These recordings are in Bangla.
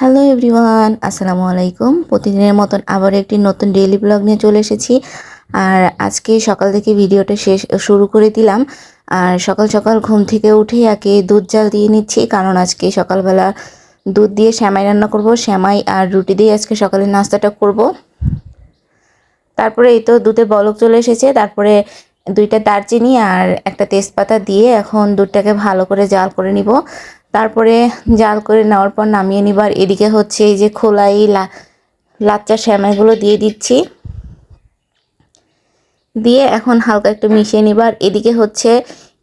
হ্যালো এভরিওয়ান আসসালামু আলাইকুম প্রতিদিনের মতন আবার একটি নতুন ডেইলি ব্লগ নিয়ে চলে এসেছি। আর আজকে সকাল থেকে ভিডিওটা শেষ, শুরু করে দিলাম। আর সকাল সকাল ঘুম থেকে উঠে আগে দুধ জাল দিয়ে নিচ্ছি, কারণ আজকে সকালবেলা দুধ দিয়ে শ্যামাই রান্না করব। শ্যামাই আর রুটি দিয়ে আজকে সকালের নাস্তাটা করব। তারপরে এই তো দুধে বলক চলে এসেছে। তারপরে দুইটা দারচিনি আর একটা তেজপাতা দিয়ে এখন দুধটাকে ভালো করে জাল করে নিব। তারপরে জাল করে নেওয়ার পর নামিয়ে নিবার। এদিকে হচ্ছে এই যে খোলাই লাচ্চা শ্যামাইগুলো দিয়ে দিচ্ছি। দিয়ে এখন হালকা একটু মিশিয়ে নিবার। এদিকে হচ্ছে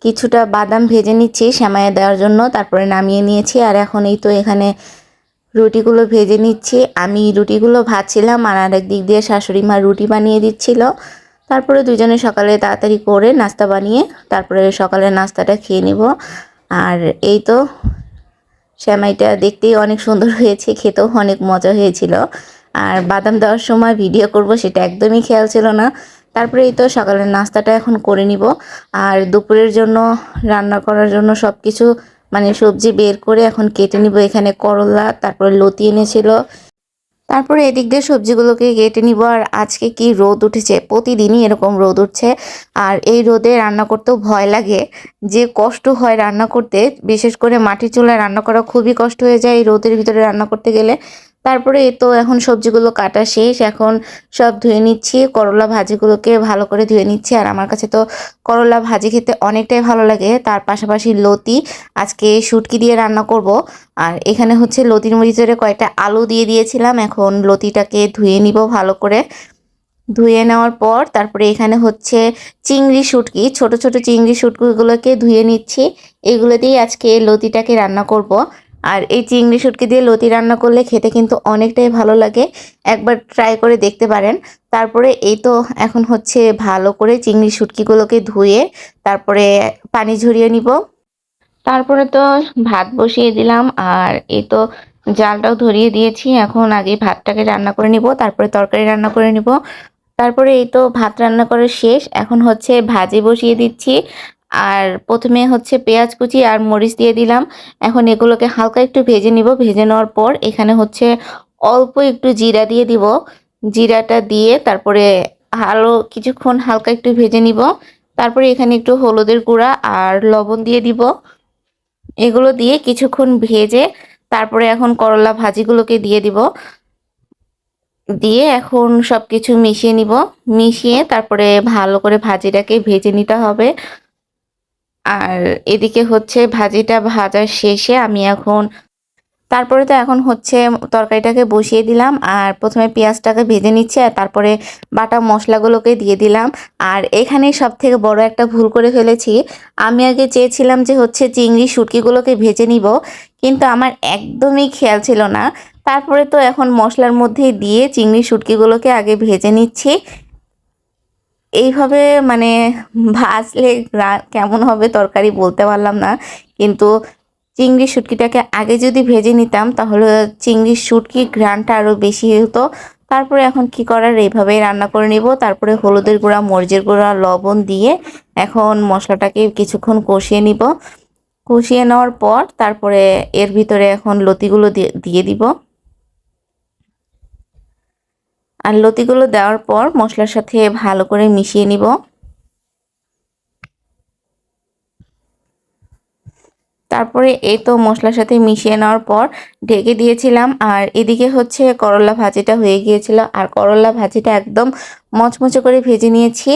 কিছুটা বাদাম ভেজে নিচ্ছি শ্যামাইয়ে দেওয়ার জন্য, তারপরে নামিয়ে নিয়েছি। আর এখন এই তো এখানে রুটিগুলো ভেজে নিচ্ছি। আমি রুটিগুলো ভাজছিলাম আর আরেক দিক দিয়ে শাশুড়ি মা রুটি বানিয়ে দিচ্ছিল। তারপরে দুজনে সকালে তাড়াতাড়ি করে নাস্তা বানিয়ে তারপরে সকালের নাস্তাটা খেয়ে নিব। আর এই তো শ্যামাইটা দেখতেই অনেক সুন্দর হয়েছে, খেতেও অনেক মজা হয়েছিল। আর বাদাম দেওয়ার সময় ভিডিও করব সেটা একদমই খেয়াল ছিল না। তারপরে এই তো সকালের নাস্তাটা এখন করে নিব। আর দুপুরের জন্য রান্না করার জন্য সব কিছু মানে সবজি বের করে এখন কেটে নিব। এখানে করলা, তারপরে লতি এনেছিল তারপরে এদিক দিয়ে সবজিগুলোকে কেটে নিব। আর আজকে কি রোদ উঠেছে? প্রতিদিনই এরকম রোদ উঠছে। আর এই রোদে রান্না করতেও ভয় লাগে। যে কষ্ট হয় রান্না করতে, বিশেষ করে মাটির চুলায় রান্না করা খুবই কষ্ট হয়ে যায় এই রোদের ভিতরে রান্না করতে গেলে। তারপরে তো এখন সবজিগুলো কাটা শেষ, এখন সব ধুয়ে নিচ্ছি, করলা ভাজিগুলোকে ভালো করে ধুয়ে নিচ্ছি। আর আমার কাছে তো করলা ভাজি খেতে অনেকটাই ভালো লাগে, তার পাশাপাশি লতি, আজকে শুটকি দিয়ে রান্না করব। আর এখানে হচ্ছে লতির মরিচের কয়েকটা আলু দিয়ে দিয়েছিলাম, এখন লতিটাকে ধুয়ে নিব ভালো করে। ধুয়ে নেওয়ার পর তারপরে এখানে হচ্ছে চিংড়ি শুটকি, ছোট ছোট চিংড়ি শুটকিগুলোকে ধুয়ে নিচ্ছি। এগুলো দিয়েই আজকে লতিটাকে রান্না করব। আর এই চিংড়ি শুটকি দিয়ে লতি রান্না করলে খেতে কিন্তু অনেকটাই ভালো লাগে। একবার ট্রাই করে দেখতে পারেন। তারপরে এই তো এখন হচ্ছে ভালো করে চিংড়ি শুটকিগুলোকে ধুয়ে তারপরে পানি ঝরিয়ে নিব। তারপরে তো ভাত বসিয়ে দিলাম আর এই তো জালটাও ধরিয়ে দিয়েছি। এখন আগে ভাতটাকে রান্না করে নিব, তারপরে তরকারি রান্না করে নিব। তারপরে এই তো ভাত রান্না করে শেষ। এখন হচ্ছে ভাজি বসিয়ে দিচ্ছি। আর প্রথমে হচ্ছে পেঁয়াজ কুচি আর মরিচ দিয়ে দিলাম। এখন এগুলোকে হালকা একটু ভেজে নিব। ভেজে নেওয়ার পর এখানে হচ্ছে অল্প একটু জিরা দিয়ে দিব। জিরাটা দিয়ে তারপরে আরও কিছুক্ষণ হালকা একটু ভেজে নিব। তারপরে এখানে একটু হলুদের গুঁড়া আর লবণ দিয়ে দিব। এগুলো দিয়ে কিছুক্ষণ ভেজে তারপরে এখন করলা ভাজিগুলোকে দিয়ে দিব। দিয়ে এখন সব কিছু মিশিয়ে নিব। মিশিয়ে তারপরে ভালো করে ভাজিটাকে ভেজে নিতে হবে। আর এদিকে হচ্ছে ভাজিটা ভাজার শেষে আমি এখন, তারপরে তো এখন হচ্ছে তরকারিটাকে বসিয়ে দিলাম, আর প্রথমে পেঁয়াজটাকে ভেজে নিচ্ছে, আর তারপরে বাটা মশলাগুলোকে দিয়ে দিলাম। আর এখানে সব থেকে বড় একটা ভুল করে ফেলেছি, আমি আগে চেয়েছিলাম যে হচ্ছে চিংড়ি শুটকিগুলোকে ভেজে নিব, কিন্তু আমার একদমই খেয়াল ছিল না। তারপরে তো এখন মশলার মধ্যে দিয়ে চিংড়ি শুটকিগুলোকে আগে ভেজে নিচ্ছি এইভাবে মানে ভাজলে কেমন হবে তরকারি বলতে পারলাম না। কিন্তু চিংড়ি শুটকিটাকে আগে যদি ভেজে নিতাম, তাহলে চিংড়ির শুটকি ঘ্রানটা আরও বেশি হতো। তারপরে এখন কি করার? এইভাবেই রান্না করে নিব। তারপরে হলুদের গুঁড়া, মরিচের গুঁড়া, লবণ দিয়ে এখন মশলাটাকে কিছুক্ষণ কষিয়ে নিব। কষিয়ে নেওয়ার পর তারপরে এর ভিতরে এখন লতিগুলো দিয়ে দিব। আর লতিগুলো দেওয়ার পর মশলার সাথে ভালো করে মিশিয়ে নিব। তারপরে এই তো মশলার সাথে মিশিয়ে নেওয়ার পর ঢেকে দিয়েছিলাম। আর এদিকে হচ্ছে করলা ভাজিটা হয়ে গিয়েছিল। আর করলা ভাজিটা একদম মচমচে করে ভেজে নিয়েছি।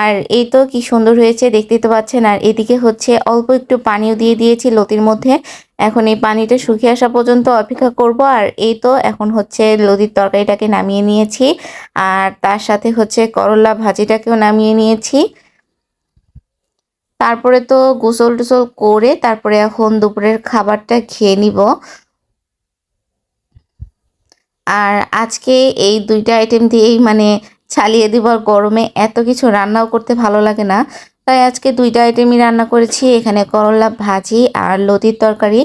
আর এই তো কি সুন্দর হয়েছে, দেখতেই তো পাচ্ছেন। আর এদিকে হচ্ছে অল্প একটু পানিও দিয়ে দিয়েছি লতির মধ্যে। এখন এই পানিটা শুকিয়ে আসা পর্যন্ত অপেক্ষা করব। আর এই তো এখন হচ্ছে লতির তরকারিটাকে নামিয়ে নিয়েছি। আর তার সাথে হচ্ছে করলা ভাজিটাকেও নামিয়ে নিয়েছি। তারপরে তো গোসল টোসল করে তারপরে এখন দুপুরের খাবারটা খেয়ে নিব। আর আজকে এই দুইটা আইটেম দিয়েই মানে ছালিয়ে দিবার গরমে এত কিছু রান্নাও করতে ভালো লাগে না। তাই আজকে দুইটা আইটেমই রান্না করেছি, এখানে করলা ভাজি আর লতির তরকারি।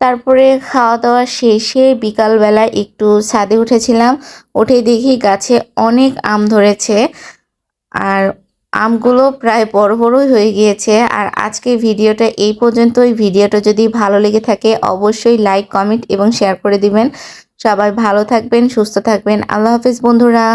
তারপরে খাওয়া দাওয়া শেষে বিকালবেলা একটু ছাদে উঠেছিলাম, উঠে দেখি গাছে অনেক আম ধরেছে। আর আমগুলো প্রায় বড় বড়ই হয়ে গিয়েছে। আর আজকে ভিডিওটা এই পর্যন্তই। ভিডিওটা যদি ভালো লেগে থাকে, অবশ্যই লাইক, কমেন্ট এবং শেয়ার করে দিবেন। সবাই ভালো থাকবেন, সুস্থ থাকবেন। আল্লাহ হাফিজ বন্ধুরা।